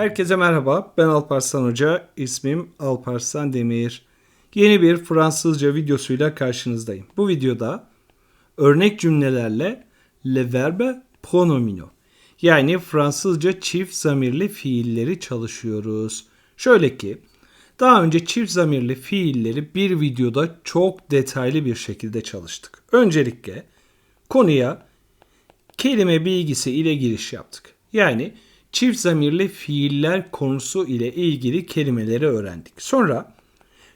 Herkese merhaba. Ben Alparslan Hoca. İsmim Alparslan Demir. Yeni bir Fransızca videosuyla karşınızdayım. Bu videoda örnek cümlelerle le verbe pronomino yani Fransızca çift zamirli fiilleri çalışıyoruz. Şöyle ki daha önce çift zamirli fiilleri bir videoda çok detaylı bir şekilde çalıştık. Öncelikle konuya kelime bilgisi ile giriş yaptık. Yani çift zamirli fiiller konusu ile ilgili kelimeleri öğrendik. Sonra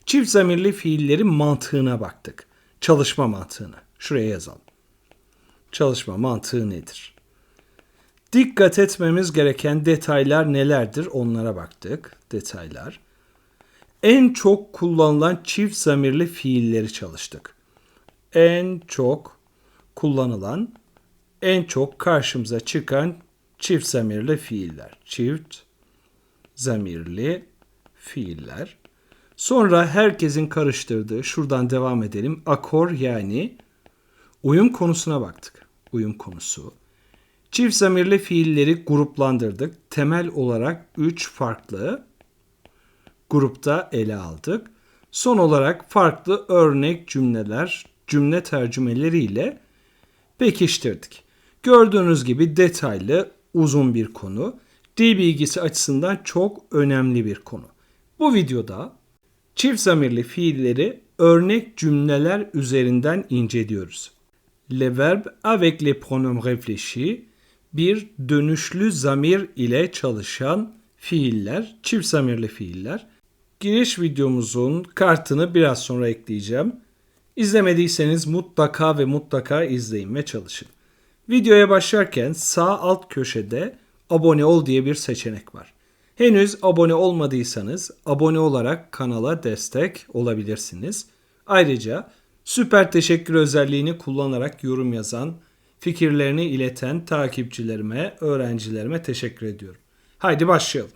çift zamirli fiillerin mantığına baktık. Çalışma mantığına. Şuraya yazalım. Çalışma mantığı nedir? Dikkat etmemiz gereken detaylar nelerdir onlara baktık. Detaylar. En çok kullanılan çift zamirli fiilleri çalıştık. En çok kullanılan, en çok karşımıza çıkan çift zamirli fiiller. Çift zamirli fiiller. Sonra herkesin karıştırdığı, şuradan devam edelim. Akor yani uyum konusuna baktık. Uyum konusu. Çift zamirli fiilleri gruplandırdık. Temel olarak 3 farklı grupta ele aldık. Son olarak farklı örnek cümleler, cümle tercümeleriyle pekiştirdik. Gördüğünüz gibi detaylı, uzun bir konu. Dil bilgisi açısından çok önemli bir konu. Bu videoda çift zamirli fiilleri örnek cümleler üzerinden inceliyoruz. Le verbe avec les pronoms réfléchis bir dönüşlü zamir ile çalışan fiiller, çift zamirli fiiller. Giriş videomuzun kartını biraz sonra ekleyeceğim. İzlemediyseniz mutlaka ve mutlaka izleyin ve çalışın. Videoya başlarken sağ alt köşede abone ol diye bir seçenek var. Henüz abone olmadıysanız abone olarak kanala destek olabilirsiniz. Ayrıca süper teşekkür özelliğini kullanarak yorum yazan, fikirlerini ileten takipçilerime, öğrencilerime teşekkür ediyorum. Haydi başlayalım.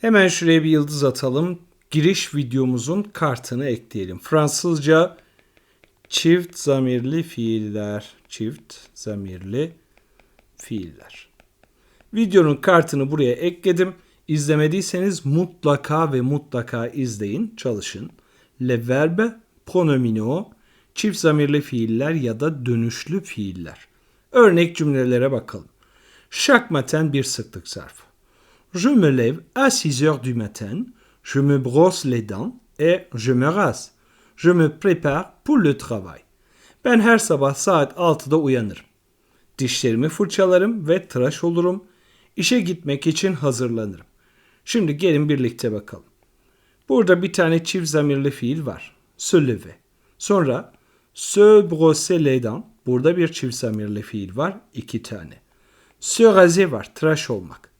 Hemen şuraya bir yıldız atalım. Giriş videomuzun kartını ekleyelim. Fransızca çift zamirli fiiller. Çift zamirli fiiller. Videonun kartını buraya ekledim. İzlemediyseniz mutlaka ve mutlaka izleyin, çalışın. Le verbe pronomino çift zamirli fiiller ya da dönüşlü fiiller. Örnek cümlelere bakalım. Chaque matin bir sıklık zarfı. Je me lève à 6 heures du matin, je me brosse les dents et je me rase. Je me prépare pour le travail. Ben her sabah saat 6'da uyanırım. Dişlerimi fırçalarım ve tıraş olurum. İşe gitmek için hazırlanırım. Şimdi gelin birlikte bakalım. Burada bir tane çift zamirli fiil var. Se lever. Sonra se brosser les dents. Burada bir çift zamirli fiil var. iki tane. Se raser var. Tıraş olmak.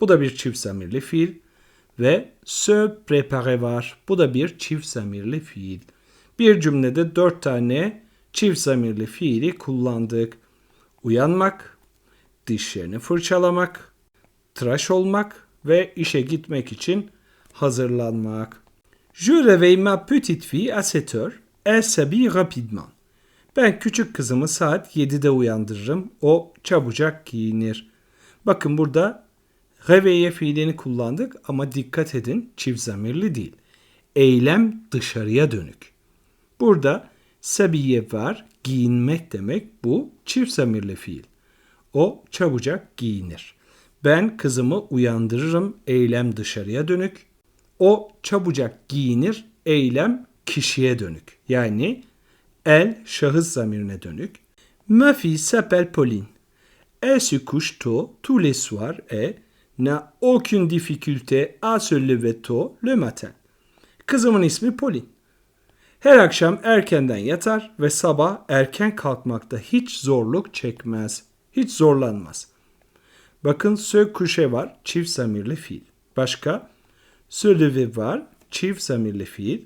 Bu da bir çift zamirli fiil. Ve se préparer var. Bu da bir çift zamirli fiil. Bir cümlede dört tane çift zamirli fiili kullandık. Uyanmak, dişlerini fırçalamak, tıraş olmak ve işe gitmek için hazırlanmak. Je réveille ma petite fille à 7 heures. Elle s'habille rapidement. Ben küçük kızımı saat 7'de uyandırırım. O çabucak giyinir. Bakın burada réveille fiilini kullandık ama dikkat edin çift zamirli değil. Eylem dışarıya dönük. Burada sabiye var, giyinmek demek bu çift zamirli fiil. O çabucak giyinir. Ben kızımı uyandırırım, eylem dışarıya dönük. O çabucak giyinir, eylem kişiye dönük. Yani el şahıs zamirine dönük. Ma fille s'appelle Pauline. Elle se couche tôt tous les soirs et n'a aucune difficulté à se lever tôt le matin. Kızımın ismi Pauline. Her akşam erkenden yatar ve sabah erken kalkmakta hiç zorluk çekmez. Hiç zorlanmaz. Bakın se coucher var, çift zamirli fiil. Başka? Se lever var, çift zamirli fiil.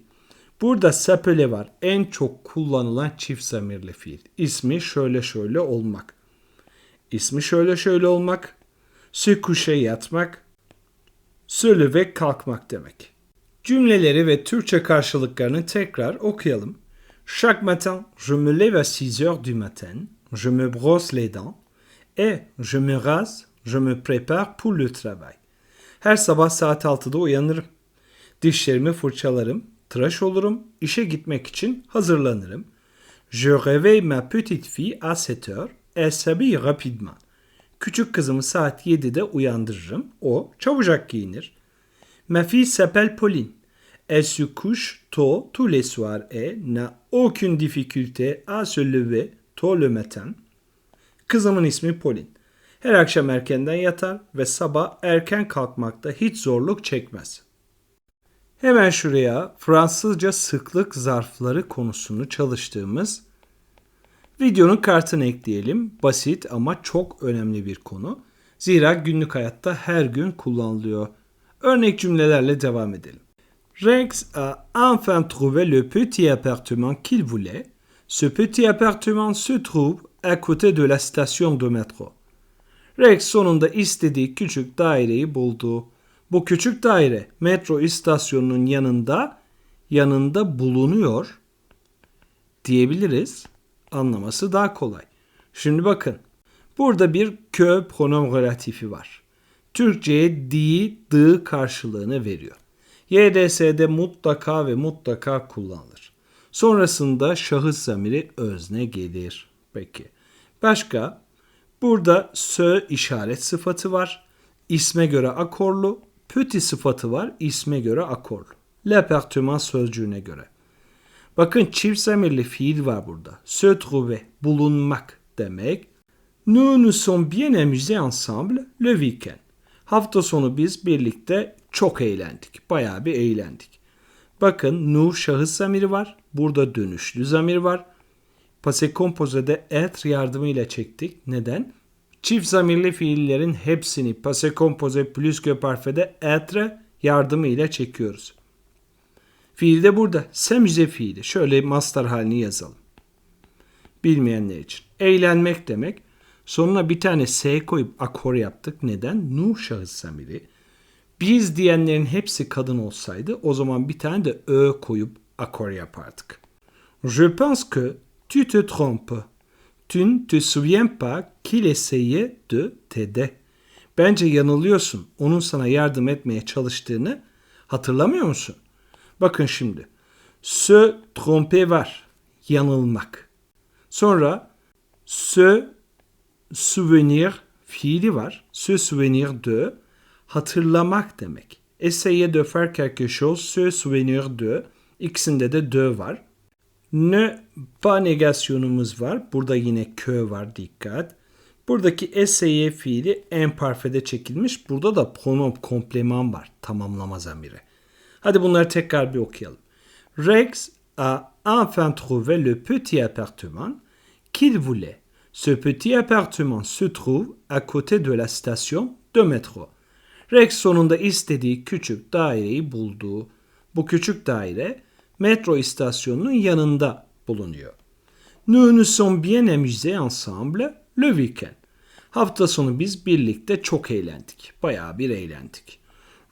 Burada s'appeler var. En çok kullanılan çift zamirli fiil. İsmi şöyle şöyle olmak. İsmi şöyle şöyle olmak. Se coucher yatmak. Lever kalkmak demek. Cümleleri ve Türkçe karşılıklarını tekrar okuyalım. Chaque matin, je me lève à 6 heures du matin, je me brosse les dents et je me rase, je me prépare pour le travail. Her sabah saat 6'da uyanırım. Dişlerimi fırçalarım, tıraş olurum, işe gitmek için hazırlanırım. Je réveille ma petite fille à 7 heures. Elle s'habille rapidement. Küçük kızımı saat 7'de uyandırırım. O çabucak giyinir. Ma fille s'appelle Pauline. Elle se couche tôt tous les soirs et n'a aucune difficulté à se lever tôt le matin. Kızımın ismi Pauline. Her akşam erkenden yatar ve sabah erken kalkmakta hiç zorluk çekmez. Hemen şuraya Fransızca sıklık zarfları konusunu çalıştığımız videonun kartını ekleyelim. Basit ama çok önemli bir konu. Zira günlük hayatta her gün kullanılıyor. Örnek cümlelerle devam edelim. Rex a enfin trouvé le petit appartement qu'il voulait. Ce petit appartement se trouve à côté de la station de métro. Rex sonunda istediği küçük daireyi buldu. Bu küçük daire metro istasyonunun yanında yanında bulunuyor diyebiliriz. Anlaması daha kolay. Şimdi bakın. Burada bir kö pronom relatifi var. Türkçe'ye di, dı karşılığını veriyor. YDS'de mutlaka ve mutlaka kullanılır. Sonrasında şahıs zamiri özne gelir. Peki. Başka? Burada sö işaret sıfatı var. İsme göre akorlu. Petit sıfatı var. İsme göre akorlu. L'appartement sözcüğüne göre. Bakın çift zamirli fiil var burada. Se trouver, bulunmak demek. Nous nous sommes bien amusés ensemble le week-end. Hafta sonu biz birlikte çok eğlendik. Bayağı bir eğlendik. Bakın nu şahıs zamiri var. Burada dönüşlü zamir var. Passé composé'de être yardımıyla çektik. Neden? Çift zamirli fiillerin hepsini passé composé plus que parfait'de être yardımıyla çekiyoruz. Fiil de burada. S'amuser fiili. Şöyle master halini yazalım. Bilmeyenler için. Eğlenmek demek. Sonuna bir tane S koyup akor yaptık. Neden? Nu şahıs zamiri. Biz diyenlerin hepsi kadın olsaydı o zaman bir tane de Ö koyup akor yapardık. Je pense que tu te trompes. Tu ne te souviens pas qu'il essayait de t'aider. Bence yanılıyorsun. Onun sana yardım etmeye çalıştığını hatırlamıyor musun? Bakın şimdi. Se tromper var. Yanılmak. Sonra se souvenir fiili var. Se souvenir de hatırlamak demek. Essayer de faire quelque chose, se souvenir de. İkisinde de de var. Ne pas negasyonumuz var. Burada yine kö var dikkat. Buradaki essayer fiili en parfede çekilmiş. Burada da pronom kompleman var. Tamamlama zamiri. Hadi bunları tekrar bir okuyalım. Rex a enfin trouvé le petit appartement qu'il voulait. Ce petit appartement se trouve à côté de la station de métro. Rex sonunda istediği küçük daireyi buldu. Bu küçük daire metro istasyonunun yanında bulunuyor. Nous nous sommes bien amusés ensemble le week-end. Hafta sonu biz birlikte çok eğlendik. Bayağı bir eğlendik.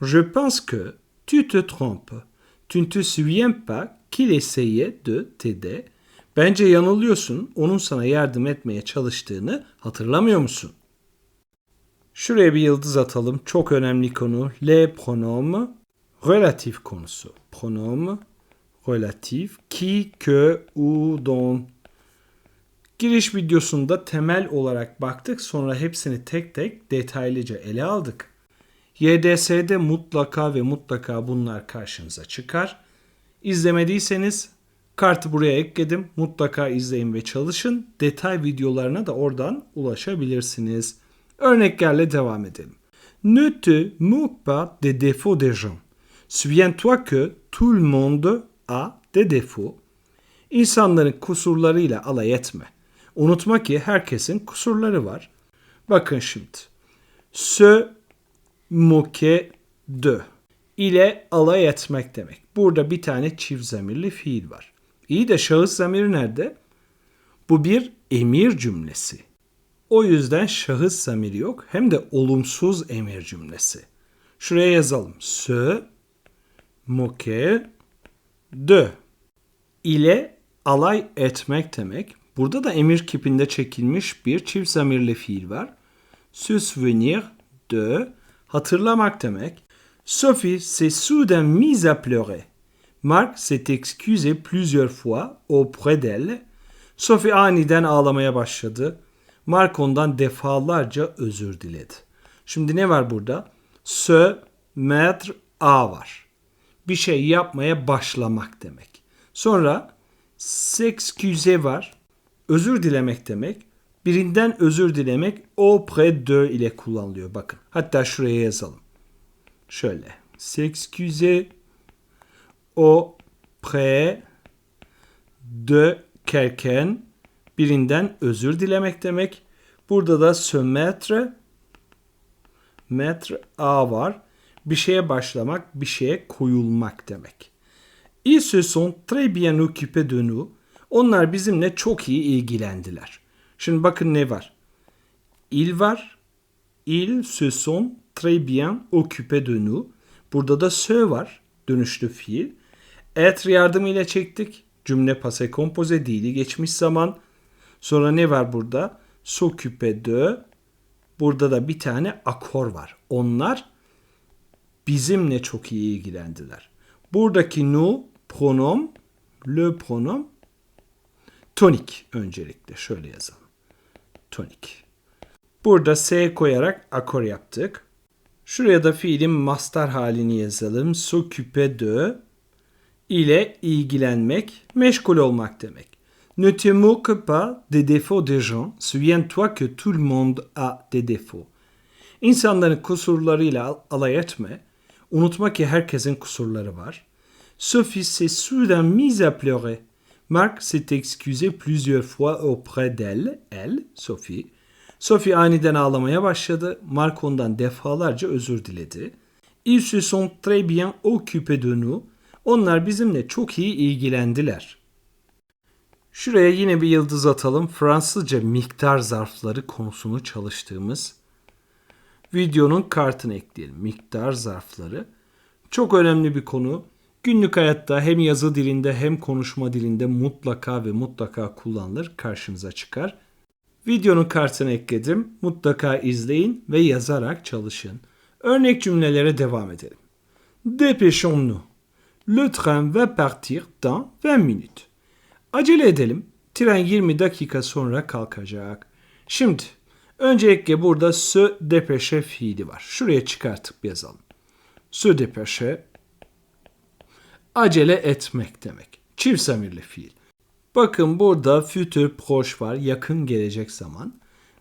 Je pense que tu te trompes. Tu ne te souviens pas qu'il essayait de t'aider? Bence yanılıyorsun. Onun sana yardım etmeye çalıştığını hatırlamıyor musun? Şuraya bir yıldız atalım. Çok önemli konu. Le pronom relatif konusu. Pronom relatif qui, que, ou, don. Giriş videosunda temel olarak baktık. Sonra hepsini tek tek detaylıca ele aldık. YDS'de mutlaka ve mutlaka bunlar karşınıza çıkar. İzlemediyseniz kartı buraya ekledim. Mutlaka izleyin ve çalışın. Detay videolarına da oradan ulaşabilirsiniz. Örneklerle devam edelim. Ne te moque pas des défauts des gens. Souviens-toi que tout le monde a des défauts. İnsanların kusurlarıyla alay etme. Unutma ki herkesin kusurları var. Bakın şimdi. Se moquer de ile alay etmek demek. Burada bir tane çift zamirli fiil var. İyi de şahıs zamiri nerede? Bu bir emir cümlesi. O yüzden şahıs zamiri yok. Hem de olumsuz emir cümlesi. Şuraya yazalım. Se moquer de ile alay etmek demek. Burada da emir kipinde çekilmiş bir çift zamirli fiil var. Se souvenir de hatırlamak demek. Sophie s'est soudain mise à pleurer. Mark s'est excusé plusieurs fois auprès d'elle. Sophie aniden ağlamaya başladı. Mark ondan defalarca özür diledi. Şimdi ne var burada? Se mettre à var. Bir şey yapmaya başlamak demek. Sonra s'excuser var. Özür dilemek demek. Birinden özür dilemek auprès de ile kullanılıyor. Bakın. Hatta şuraya yazalım. Şöyle. S'excuser auprès de quelqu'un birinden özür dilemek demek. Burada da se mettre mettre a var. Bir şeye başlamak, bir şeye koyulmak demek. Ils se sont très bien occupés de nous. Onlar bizimle çok iyi ilgilendiler. Şimdi bakın ne var? Il var. Ils se sont très bien occupés de nous. Burada da se var. Dönüşlü fiil. Être yardımıyla çektik. Cümle passé composé değili geçmiş zaman. Sonra ne var burada? S'occuper de. Burada da bir tane akor var. Onlar bizimle çok iyi ilgilendiler. Buradaki nous pronom, le pronom tonik öncelikle. Şöyle yazalım. Tonik. Burada S koyarak akor yaptık. Şuraya da fiilin master halini yazalım. S'occuper de ile ilgilenmek, meşgul olmak demek. Ne te moque pas des défauts des gens. Souviens-toi que tout le monde a des défauts. İnsanların kusurlarıyla alay etme. Unutma ki herkesin kusurları var. Sophie s'est soudain mise à pleurer. Marc s'est excusé plusieurs fois auprès d'elle, elle, Sophie. Sophie aniden ağlamaya başladı. Mark ondan defalarca özür diledi. Ils se sont très bien occupés de nous. Onlar bizimle çok iyi ilgilendiler. Şuraya yine bir yıldız atalım. Fransızca miktar zarfları konusunu çalıştığımız videonun kartını ekleyelim. Miktar zarfları. Çok önemli bir konu. Günlük hayatta hem yazı dilinde hem konuşma dilinde mutlaka ve mutlaka kullanılır. Karşınıza çıkar. Videonun kartını ekledim. Mutlaka izleyin ve yazarak çalışın. Örnek cümlelere devam edelim. Dépêchons-nous. Le train va partir dans 20 minutes. Acele edelim. Tren 20 dakika sonra kalkacak. Şimdi öncelikle burada se dépêcher fiili var. Şuraya çıkartıp yazalım. Se dépêcher acele etmek demek. Çift zamirli fiil. Bakın burada futur proche var. Yakın gelecek zaman.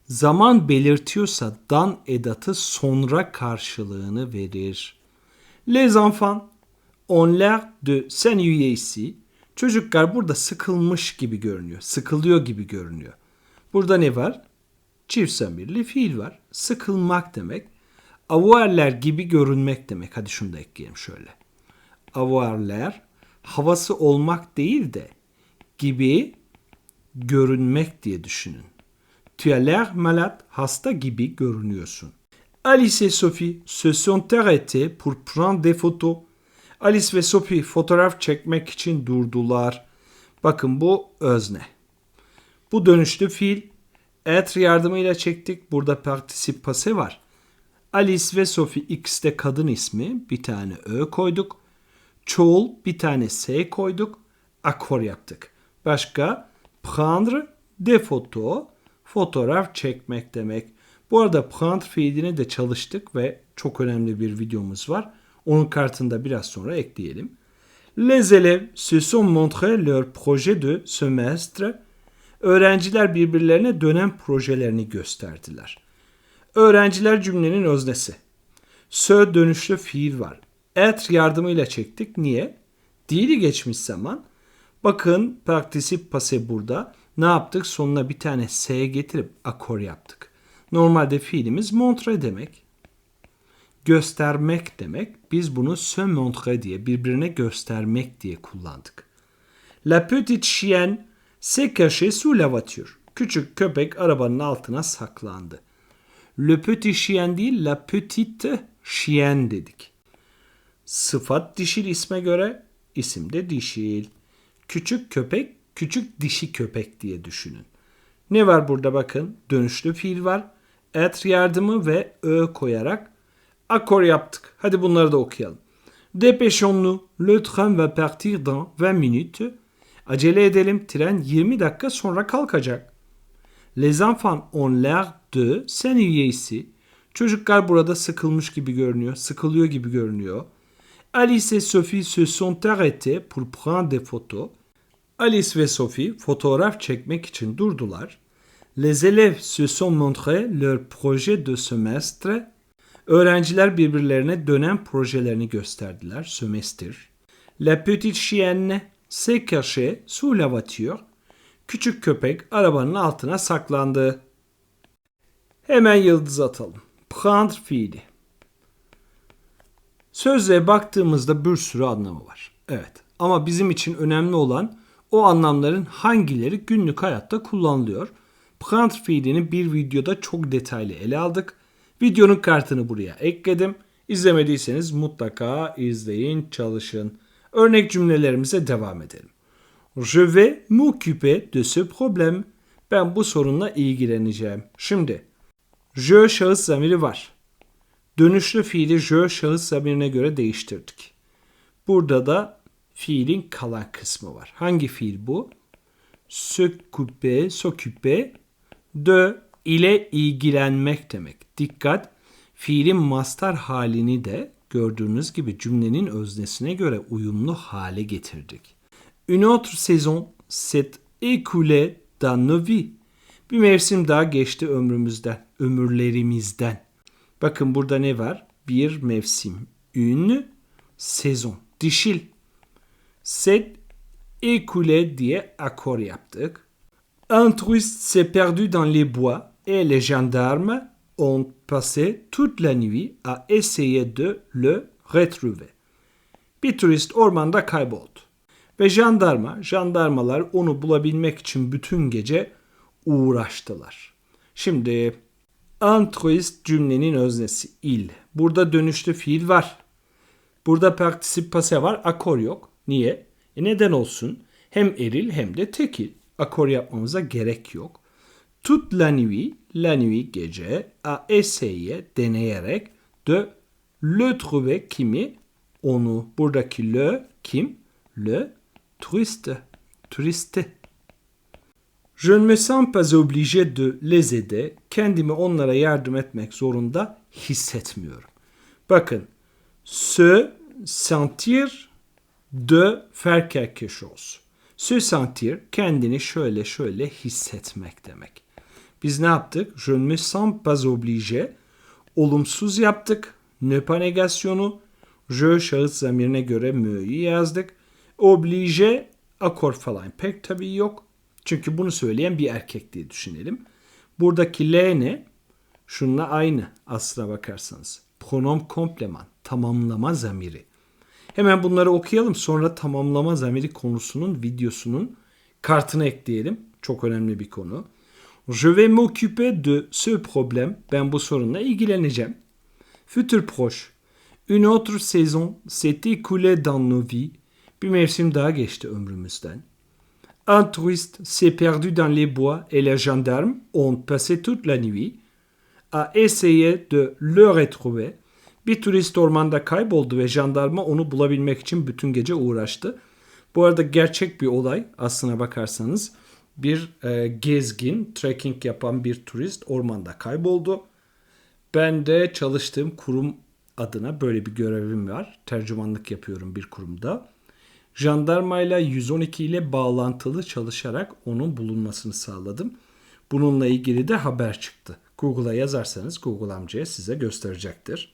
Zaman belirtiyorsa dan edatı sonra karşılığını verir. Les enfants ont l'air de s'ennuyer ici. Çocuklar burada sıkılmış gibi görünüyor. Sıkılıyor gibi görünüyor. Burada ne var? Çift zamirli fiil var. Sıkılmak demek. Avoirler gibi görünmek demek. Hadi şunu da ekleyelim şöyle. Avoirler havası olmak değil de gibi görünmek diye düşünün. Tu as l'air malade, hasta gibi görünüyorsun. Alice et Sophie se sont arrêtés pour prendre des photos. Alice ve Sophie fotoğraf çekmek için durdular. Bakın bu özne. Bu dönüşlü fiil. Être yardımıyla çektik. Burada particip var. Alice ve Sophie ikisi de kadın ismi. Bir tane ö koyduk. Çoğul bir tane s koyduk. Akor yaptık. Başka prendre des photos fotoğraf çekmek demek. Bu arada prendre fiilini de çalıştık ve çok önemli bir videomuz var. Onun kartında biraz sonra ekleyelim. Les élèves se sont montrés leur projet de semestre. Öğrenciler birbirlerine dönem projelerini gösterdiler. Öğrenciler cümlenin öznesi. Sö dönüşlü fiil var. Et yardımıyla çektik. Niye? Dili geçmiş zaman. Bakın particip passé burada. Ne yaptık? Sonuna bir tane S getirip akor yaptık. Normalde fiilimiz montre demek. Göstermek demek. Biz bunu se montre diye birbirine göstermek diye kullandık. La petite chienne s'est cachée sous la voiture. Küçük köpek arabanın altına saklandı. Le petit chien değil, la petite chienne dedik. Sıfat dişil isme göre isim de dişil. Küçük köpek, küçük dişi köpek diye düşünün. Ne var burada bakın? Dönüşlü fiil var. Et yardımı ve ö koyarak Akor yaptık. Hadi bunları da okuyalım. Dépêchons-nous. Le train va partir dans 20 minutes. Acele edelim. Tren 20 dakika sonra kalkacak. Les enfants ont l'air de s'ennuyer ici. Çocuklar burada sıkılmış gibi görünüyor. Sıkılıyor gibi görünüyor. Alice et Sophie se sont arrêtés pour prendre des photos. Alice ve Sophie fotoğraf çekmek için durdular. Les élèves se sont montrés leur projet de semestre. Öğrenciler birbirlerine dönem projelerini gösterdiler. Sömestr. La petite chienne s'est cachée sous la voiture. Küçük köpek arabanın altına saklandı. Hemen yıldız atalım. Prendre fiili. Sözlüğe baktığımızda bir sürü anlamı var. Evet ama bizim için önemli olan o anlamların hangileri günlük hayatta kullanılıyor. Prendre fiilini bir videoda çok detaylı ele aldık. Videonun kartını buraya ekledim. İzlemediyseniz mutlaka izleyin, çalışın. Örnek cümlelerimize devam edelim. Je vais m'occuper de ce problème. Ben bu sorunla ilgileneceğim. Şimdi je şahıs zamiri var. Dönüşlü fiili je şahıs zamirine göre değiştirdik. Burada da fiilin kalan kısmı var. Hangi fiil bu? S'occuper, s'occuper de ile ilgilenmek demek. Dikkat! Fiilin master halini de gördüğünüz gibi cümlenin öznesine göre uyumlu hale getirdik. Une autre saison s'est écoulée dans nos vies. Bir mevsim daha geçti ömrümüzden, ömürlerimizden. Bakın burada ne var? Bir mevsim. Une sezon. Dişil. S'est écoulé diye akor yaptık. Un touriste s'est perdu dans les bois et les gendarmes ont passé toute la nuit à essayer de le retrouver. Bir turist ormanda kayboldu. Ve jandarma, jandarmalar onu bulabilmek için bütün gece uğraştılar. Şimdi un tourist cümlenin öznesi il. Burada dönüşlü fiil var. Burada particip passé var, akor yok. Niye? E neden olsun? Hem eril hem de tekil. Akor yapmamıza gerek yok. Toute la nuit, la nuit gece, a essayer deneyerek de le trouver kimi? Onu. Buradaki le kim? Le touriste. Turiste. Je ne me sens pas obligé de les aider. Kendimi onlara yardım etmek zorunda hissetmiyorum. Bakın. Se sentir de faire quelque chose. Se sentir kendini şöyle şöyle hissetmek demek. Biz ne yaptık? Je ne me sens pas obligé. Olumsuz yaptık. Ne pas negasyonu. Je şahıs zamirine göre mü'yü yazdık. Oblige akor falan pek tabii yok. Çünkü bunu söyleyen bir erkek diye düşünelim. Buradaki L ne? Şununla aynı aslına bakarsanız. Pronom kompleman, tamamlama zamiri. Hemen bunları okuyalım sonra tamamlama zamiri konusunun videosunun kartını ekleyelim. Çok önemli bir konu. Je vais m'occuper de ce problème. Ben bu sorunla ilgileneceğim. Futur proche. Une autre saison s'est écoulée dans nos vies. Bir mevsim daha geçti ömrümüzden. Un touriste s'est perdu dans les bois et les gendarmes ont passé toute la nuit à essayer de le retrouver. Bir turist ormanda kayboldu ve jandarma onu bulabilmek için bütün gece uğraştı. Bu arada gerçek bir olay aslına bakarsanız bir e, gezgin, trekking yapan bir turist ormanda kayboldu. Ben de çalıştığım kurum adına böyle bir görevim var. Tercümanlık yapıyorum bir kurumda. Jandarmayla 112 ile bağlantılı çalışarak onun bulunmasını sağladım. Bununla ilgili de haber çıktı. Google'a yazarsanız Google amcaya size gösterecektir.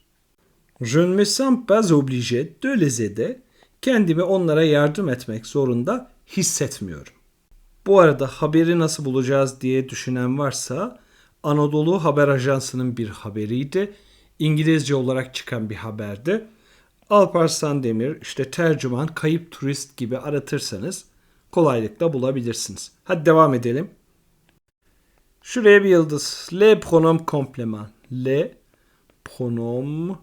Je ne me sens pas obligé de les aider. Kendimi onlara yardım etmek zorunda hissetmiyorum. Bu arada haberi nasıl bulacağız diye düşünen varsa Anadolu Haber Ajansı'nın bir haberiydi. İngilizce olarak çıkan bir haberdi. Alparslan Demir, işte tercüman, kayıp turist gibi aratırsanız kolaylıkla bulabilirsiniz. Hadi devam edelim. Şuraya bir yıldız. Le pronom kompleman. Le pronom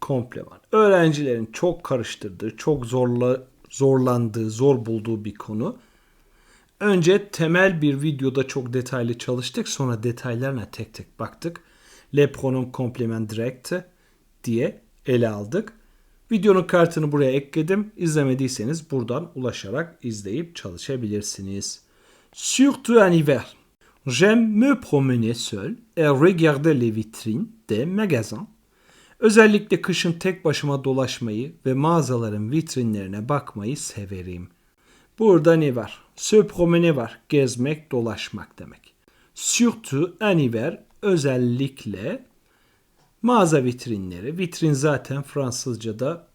kompleman. Öğrencilerin çok karıştırdığı, çok zorla, zorlandığı, zor bulduğu bir konu. Önce temel bir videoda çok detaylı çalıştık. Sonra detaylarına tek tek baktık. Le pronom komplement direct. diye ele aldık. Videonun kartını buraya ekledim. İzlemediyseniz buradan ulaşarak izleyip çalışabilirsiniz. Surtout en hiver. J'aime me promener seul et regarder les vitrines des magasins. Özellikle kışın tek başıma dolaşmayı ve mağazaların vitrinlerine bakmayı severim. Burada ne var? Se promener var. Gezmek, dolaşmak demek. Surtout en hiver özellikle mağaza vitrinleri. Vitrin zaten Fransızca'da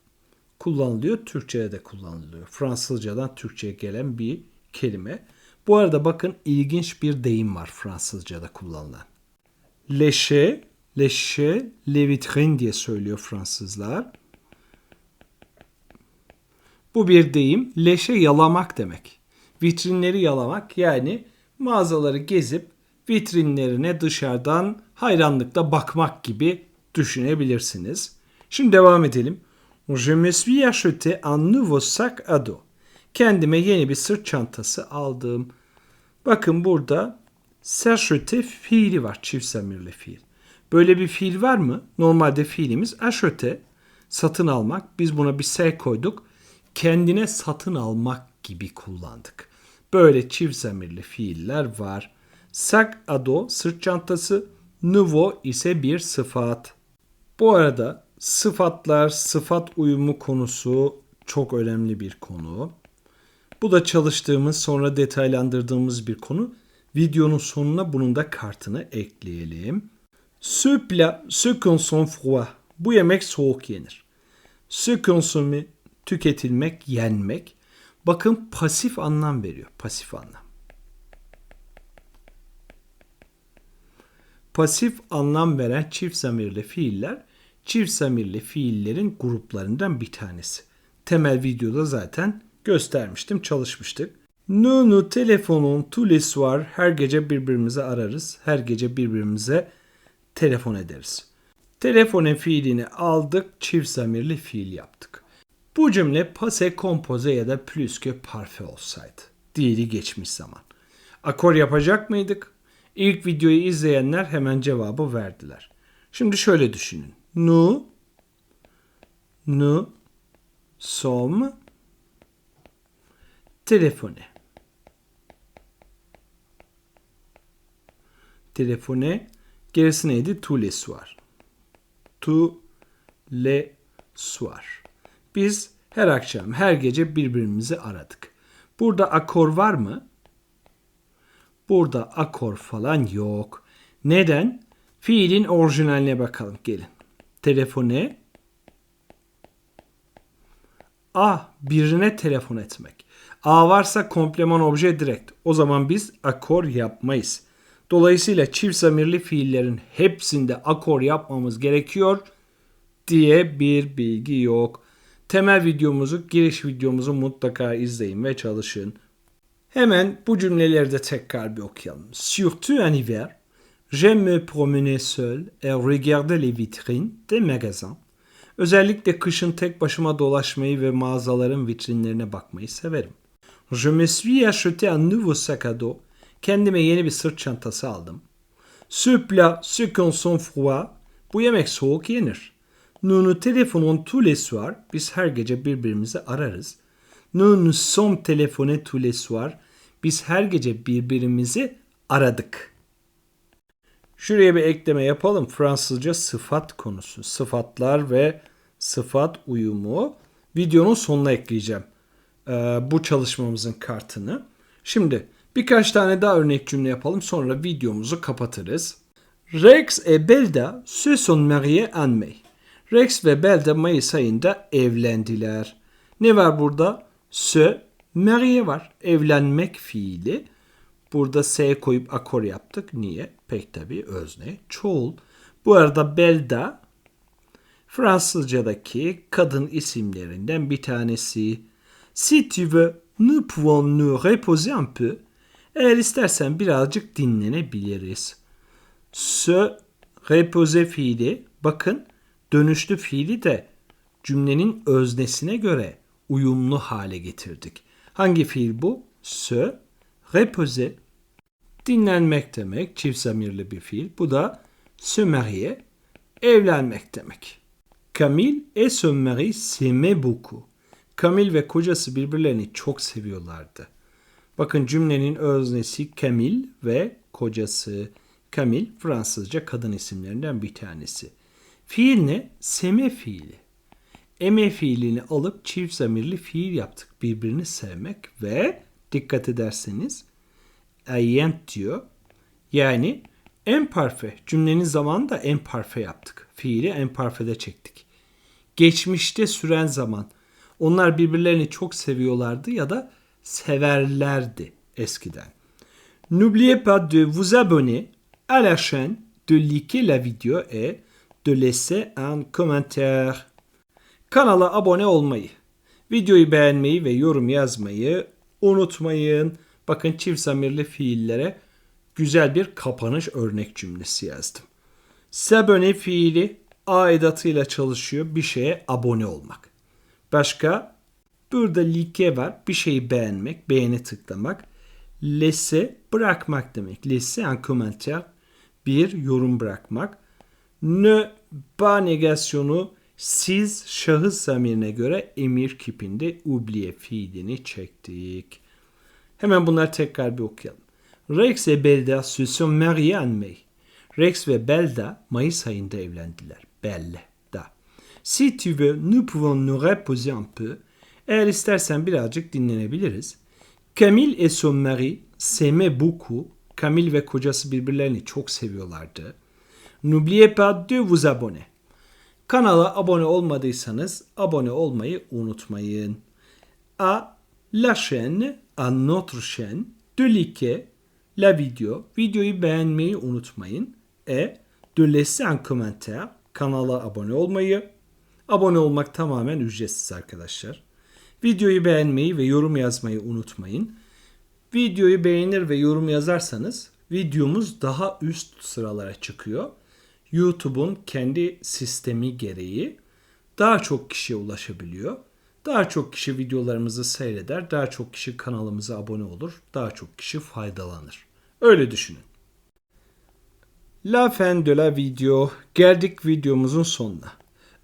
kullanılıyor, Türkçe'de de kullanılıyor. Fransızcadan Türkçe'ye gelen bir kelime. Bu arada bakın ilginç bir deyim var Fransızca'da kullanılan. Leşe, leşe, le vitrin diye söylüyor Fransızlar. Bu bir deyim. Leşe yalamak demek. Vitrinleri yalamak yani mağazaları gezip vitrinlerine dışarıdan hayranlıkla bakmak gibi düşünebilirsiniz. Şimdi devam edelim. Je me suis acheté un nouveau sac à dos. Kendime yeni bir sırt çantası aldım. Bakın burada s'acheter fiili var. Çift zamirli fiil. Böyle bir fiil var mı? Normalde fiilimiz acheter. Satın almak. Biz buna bir s koyduk. Kendine satın almak gibi kullandık. Böyle çift zamirli fiiller var. Sac à dos sırt çantası. Nouveau ise bir sıfat. Bu arada sıfatlar, sıfat uyumu konusu çok önemli bir konu. Bu da çalıştığımız, sonra detaylandırdığımız bir konu. Videonun sonuna bunun da kartını ekleyelim. Ce plat se froid. Bu yemek soğuk yenir. Se tüketilmek, yenmek. Bakın pasif anlam veriyor. Pasif anlam. Pasif anlam veren çift zamirli fiiller çift zamirli fiillerin gruplarından bir tanesi. Temel videoda zaten göstermiştim, çalışmıştık. Telefonons tous les soirs. Her gece birbirimizi ararız. Her gece birbirimize telefon ederiz. Telefone fiilini aldık, çift zamirli fiil yaptık. Bu cümle passé composé ya da plus que parfait olsaydı. Diğeri geçmiş zaman. Akor yapacak mıydık? İlk videoyu izleyenler hemen cevabı verdiler. Şimdi şöyle düşünün. Nous, nous sommes téléphonés. Téléphoner. Gerisi neydi? Tous les soirs. Tous les soirs. Biz her akşam, her gece birbirimizi aradık. Burada akor var mı? Burada akor falan yok. Neden? Fiilin orijinaline bakalım. Gelin. Telefone. A. Birine telefon etmek. A varsa kompleman obje direkt. O zaman biz akor yapmayız. Dolayısıyla çift zamirli fiillerin hepsinde akor yapmamız gerekiyor diye bir bilgi yok. Temel videomuzu, giriş videomuzu mutlaka izleyin ve çalışın. Hemen bu cümleleri de tekrar bir okuyalım. Surtout en hiver, j'aime me promener seul et regarder les vitrines des magasins. Özellikle kışın tek başıma dolaşmayı ve mağazaların vitrinlerine bakmayı severim. Je me suis acheté un nouveau sac à dos. Kendime yeni bir sırt çantası aldım. Ce plat se consomme froid. Bu yemek soğuk yenir. Nous nous téléphonons tous les soirs. Biz her gece birbirimizi ararız. Nous nous sommes téléphonés tous les soirs. Biz her gece birbirimizi aradık. Şuraya bir ekleme yapalım. Fransızca sıfat konusu. Sıfatlar ve sıfat uyumu. Videonun sonuna ekleyeceğim. Ee, bu çalışmamızın kartını. Şimdi birkaç tane daha örnek cümle yapalım. Sonra videomuzu kapatırız. Rex et Belda se sont mariés en mai. Rex ve Belda Mayıs ayında evlendiler. Ne var burada? Se, marié var. Evlenmek fiili. Burada S koyup akor yaptık. Niye? Pek tabi özne. Çoğul. Bu arada Belda Fransızcadaki kadın isimlerinden bir tanesi. Si tu veux, nous pouvons nous reposer un peu. Eğer istersen birazcık dinlenebiliriz. Se reposer fiili bakın dönüşlü fiili de cümlenin öznesine göre uyumlu hale getirdik. Hangi fiil bu? Se reposer. Dinlenmek demek. Çift zamirli bir fiil. Bu da se marier. Evlenmek demek. Camille et son mari s'aimaient beaucoup. Camille ve kocası birbirlerini çok seviyorlardı. Bakın cümlenin öznesi Camille ve kocası. Camille Fransızca kadın isimlerinden bir tanesi. Fiil ne? Seme fiili. Eme fiilini alıp çift zamirli fiil yaptık. Birbirini sevmek ve dikkat ederseniz ayent diyor. Yani en parfe. Cümlenin zamanında en parfe yaptık. Fiili en parfede çektik. Geçmişte süren zaman. Onlar birbirlerini çok seviyorlardı ya da severlerdi eskiden. N'oubliez pas de vous abonner à la chaîne, de liker la vidéo et de laisser un commentaire. Kanala abone olmayı, videoyu beğenmeyi ve yorum yazmayı unutmayın. Bakın çift zamirli fiillere güzel bir kapanış örnek cümlesi yazdım. S'abonner fiili a edatıyla çalışıyor bir şeye abone olmak. Başka burada like var bir şeyi beğenmek, beğeni tıklamak. Laisser bırakmak demek. Laisser un commentaire bir yorum bırakmak. Ne ba negasyonu siz şahıs zamirine göre emir kipinde oublier fiilini çektik. Hemen bunları tekrar bir okuyalım. Rex ve Belda se sont mariés. Rex ve Belda Mayıs ayında evlendiler. Belle da. Si tu veux, nous pouvons nous reposer un peu. Eğer istersen birazcık dinlenebiliriz. Camille et son mari s'aimaient beaucoup. Camille ve kocası birbirlerini çok seviyorlardı. N'oubliez pas de vous abonner. Kanala abone olmadıysanız abone olmayı unutmayın. A la chaîne, à notre chaîne, de liker la video, videoyu beğenmeyi unutmayın. E de laisser un commentaire, kanala abone olmayı. Abone olmak tamamen ücretsiz arkadaşlar. Videoyu beğenmeyi ve yorum yazmayı unutmayın. Videoyu beğenir ve yorum yazarsanız videomuz daha üst sıralara çıkıyor. YouTube'un kendi sistemi gereği daha çok kişiye ulaşabiliyor. Daha çok kişi videolarımızı seyreder, daha çok kişi kanalımıza abone olur, daha çok kişi faydalanır. Öyle düşünün. La fin de la video. Geldik videomuzun sonuna.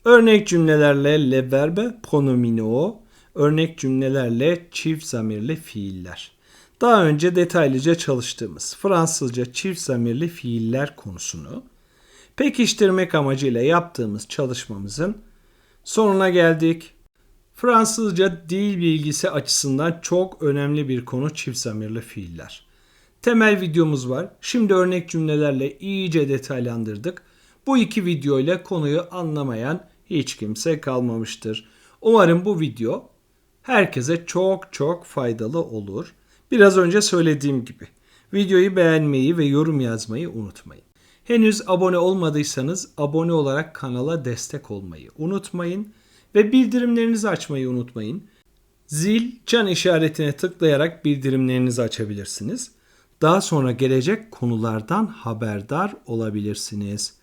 Örnek cümlelerle le verbe pronomino, örnek cümlelerle çift zamirli fiiller. Daha önce detaylıca çalıştığımız Fransızca çift zamirli fiiller konusunu pekiştirmek amacıyla yaptığımız çalışmamızın sonuna geldik. Fransızca dil bilgisi açısından çok önemli bir konu çift zamirli fiiller. Temel videomuz var. Şimdi örnek cümlelerle iyice detaylandırdık. Bu iki video ile konuyu anlamayan hiç kimse kalmamıştır. Umarım bu video herkese çok çok faydalı olur. Biraz önce söylediğim gibi videoyu beğenmeyi ve yorum yazmayı unutmayın. Henüz abone olmadıysanız abone olarak kanala destek olmayı unutmayın ve bildirimlerinizi açmayı unutmayın. Zil çan işaretine tıklayarak bildirimlerinizi açabilirsiniz. Daha sonra gelecek konulardan haberdar olabilirsiniz.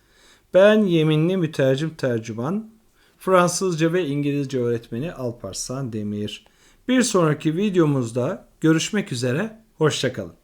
Ben yeminli mütercim tercüman, Fransızca ve İngilizce öğretmeni Alparslan Demir. Bir sonraki videomuzda görüşmek üzere, hoşçakalın.